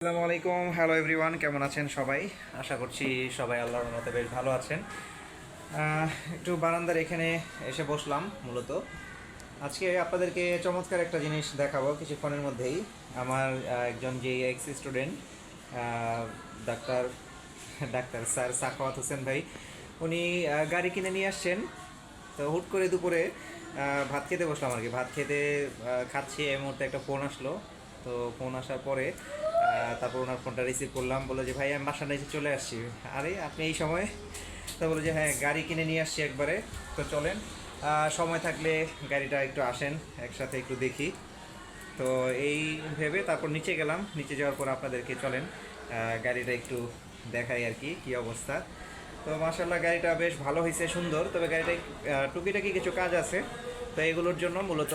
আসসালামু আলাইকুম, hello everyone, কেমন আছেন সবাই? আশা করছি সবাই আল্লাহর মতে বেশ ভালো আছেন। একটু বারান্দার এখানে এসে বসলাম মূলত। আজকে আপনাদেরকে চমৎকার একটা জিনিস দেখাবো কিছুক্ষণের মধ্যেই। আমার একজন যে ex student doctor doctor sir Sakhawat Hossain ভাই। উনি গাড়ি কিনে নিয়ে আসছেন। তো হুট করে দুপুরে ভাত খেতে বসলাম আর কি। ভাত খেতে খাচ্ছি এই মুহূর্তে একটা ফোন আসলো। তো ফোন আসার পরে তারপর ওনার ফোনটা রিসিভ করলাম বলল যে ভাই আমি বাসায় এসে চলে আসছি। আরে আপনি এই সময়? তো বলল যে হ্যাঁ গাড়ি কিনে নিয়ে আসছি একবারে। তো চলেন সময় থাকলে গাড়িটা একটু আসেন একসাথে একটু দেখি। তো এই ভেবে তারপর নিচে গেলাম নিচে যাওয়ার পর আপনাদেরকে চলেন গাড়িটা একটু দেখাই আর কি কী অবস্থা। তো মাসাল্লাহ গাড়িটা বেশ ভালো হয়েছে সুন্দর। তবে গাড়িটায় আহ, টুকিটাকি কিছু কাজ আছে। তো এগুলোর জন্য মূলত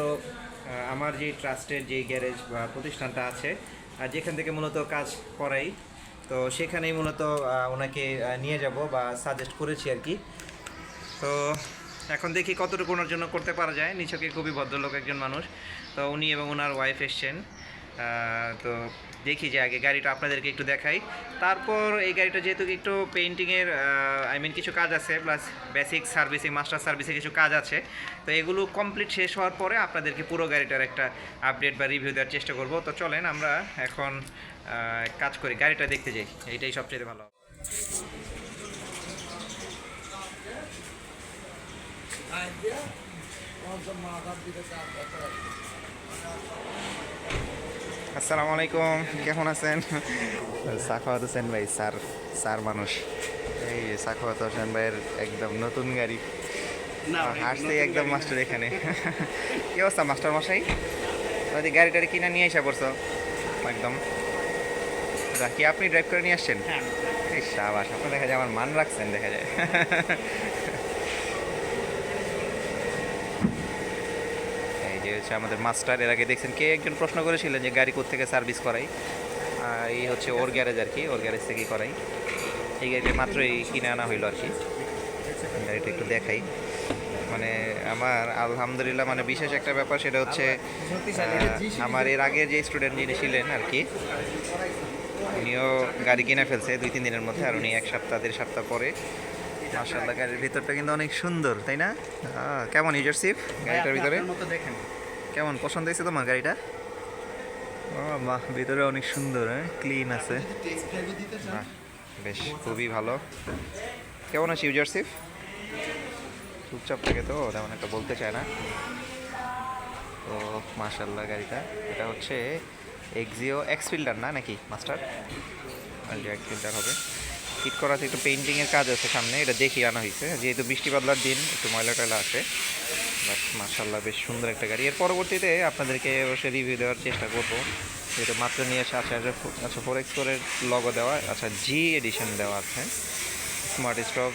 আমার যে ট্রাস্টের যে গ্যারেজ বা প্রতিষ্ঠানটা আছে আর যেখান থেকে মূলত কাজ করাই, তো সেখানেই মূলত ওনাকে নিয়ে যাব বা সাজেস্ট করেছি আর কি। তো এখন দেখি কতটুকু ওনার জন্য করতে পারা যায়। নিছকে খুবই ভদ্রলোক একজন মানুষ। তো উনি এবং ওনার ওয়াইফ এসছেন। তো দেখি যে আগে গাড়িটা আপনাদেরকে একটু দেখাই। তারপর এই গাড়িটা যেহেতু একটু পেন্টিংয়ের আই মিন কিছু কাজ আছে প্লাস বেসিক সার্ভিসিং মাস্টার সার্ভিসে কিছু কাজ আছে। তো এগুলো কমপ্লিট শেষ হওয়ার পরে আপনাদেরকে পুরো গাড়িটার একটা আপডেট বা রিভিউ দেওয়ার চেষ্টা করব। তো চলেন আমরা এখন কাজ করি, গাড়িটা দেখতে যাই। এইটাই সবচেয়ে ভালো। আসসালামু আলাইকুম কেমন আছেন? সাখাওয়াত হোসেন ভাই স্যার স্যার মানুষ। এই সাখাওয়াত হোসেন ভাইয়ের একদম নতুন গাড়ি। হাসতেই একদম মাস্টার এখানে। কি অবস্থা মাস্টার মশাই? তুমি গাড়ি টাড়ি কিনে নিয়ে এসে পড়ছো? একদম। কি আপনি ড্রাইভ করে নিয়ে আসছেন? এই সাবাস আপনি দেখা যায় আমার মান রাখছেন দেখা যায় এই যে হচ্ছে আমাদের মাস্টার, এর আগে দেখছেন কে একজন প্রশ্ন করেছিলেন যে গাড়ি কোথেকে সার্ভিস করাই? এই হচ্ছে ওর গ্যারেজ আর কি, ওর গ্যারেজ থেকেই করাই। এই গাড়িটা মাত্রই কিনে আনা হইল আর কি। গাড়িটা একটু দেখাই। মানে আমার আলহামদুলিল্লাহ মানে বিশেষ একটা ব্যাপার সেটা হচ্ছে আমার এর আগে যে স্টুডেন্ট যিনি ছিলেন আর কি, উনিও গাড়ি কিনে ফেলছে দুই তিন দিনের মধ্যে, আর উনি এক সপ্তাহ, দেড় সপ্তাহ পরে মাসাল্লাহ গাড়ির ভিতরটা কিন্তু অনেক সুন্দর তাই না? কেমন ইউজারশিপ গাড়িটার ভিতরে? দেখেন। কেমন পছন্দ হয়েছে তোমার গাড়িটা? ও বাহ ভিতরে অনেক সুন্দর হ্যাঁ? ক্লিন আছে। বেশ খুবই ভালো। কেমন আছে ইউজারশিপ চুপচাপ থাকে তো তেমন একটা বলতে চায় না। তো মাশাল্লাহ গাড়িটা। এটা হচ্ছে এক্সিও এক্স ফিল্ডার না নাকি মাস্টার এক্স ফিল্ডার হবে। ফিট করা আছে একটু পেন্টিংয়ের কাজ আছে সামনে এটা দেখি আনা হয়েছে। যেহেতু বৃষ্টি বাদলার দিন একটু ময়লা টয়লা আছে। বাট মার্শাল্লাহ বেশ সুন্দর একটা গাড়ি। এর পরবর্তীতে আপনাদেরকে অবশ্যই রিভিউ দেওয়ার চেষ্টা করব। যেহেতু মাত্র নিয়ে এসে আছে আচ্ছা আচ্ছা ফোর এক্সপোরের লগো দেওয়া আচ্ছা জি এডিশন দেওয়া আছে। স্মার্ট স্টক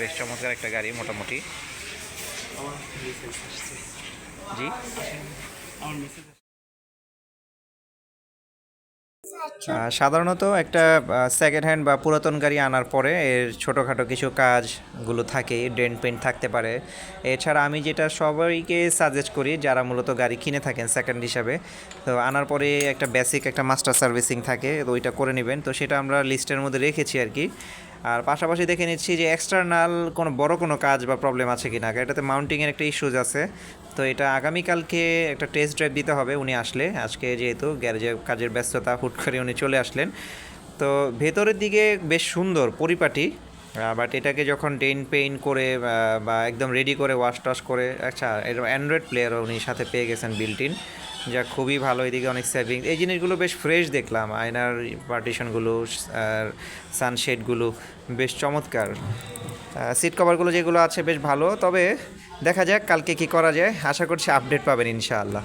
বেশ চমৎকার একটা গাড়ি মোটামুটি। জি? সাধারণত একটা সেকেন্ড হ্যান্ড বা পুরাতন গাড়ি আনার পরে এর ছোটোখাটো কিছু কাজগুলো থাকে ডেন্ট পেন্ট থাকতে পারে। এছাড়া আমি যেটা সবাইকে সাজেস্ট করি, যারা মূলত গাড়ি কিনে থাকেন সেকেন্ড হিসাবে, তো আনার পরে একটা বেসিক একটা মাস্টার সার্ভিসিং থাকে, তো ওইটা করে নেবেন। তো সেটা আমরা লিস্টের মধ্যে রেখেছি আর কি। আর পাশাপাশি দেখে নিচ্ছি যে এক্সটার্নাল কোনো বড় কোনো কাজ বা প্রবলেম আছে কি না এটাতে মাউন্টিংয়ের একটা ইস্যুজ আছে। তো এটা আগামীকালকে একটা টেস্ট ড্রাইভ দিতে হবে উনি আসলে। আজকে যেহেতু গ্যারেজে কাজের ব্যস্ততা, হুট করে উনি চলে আসলেন। তো ভেতরের দিকে বেশ সুন্দর, পরিপাটি। বাট এটাকে যখন ডেন পেইন করে বা একদম রেডি করে ওয়াশ টাশ করে আচ্ছা এরকম অ্যান্ড্রয়েড প্লেয়ারও উনি সাথে পেয়ে গেছেন বিল্ট ইন যা খুবই ভালো, এদিকে অনেক সেভিং এই জিনিসগুলো বেশ ফ্রেশ দেখলাম, আয়নার পার্টিশনগুলো আর সানশেডগুলো বেশ চমৎকার। সিট কভারগুলো যেগুলো আছে বেশ ভালো, তবে দেখা যাক কালকে কি করা যায়। আশা করছি আপডেট পাবেন ইনশাআল্লাহ।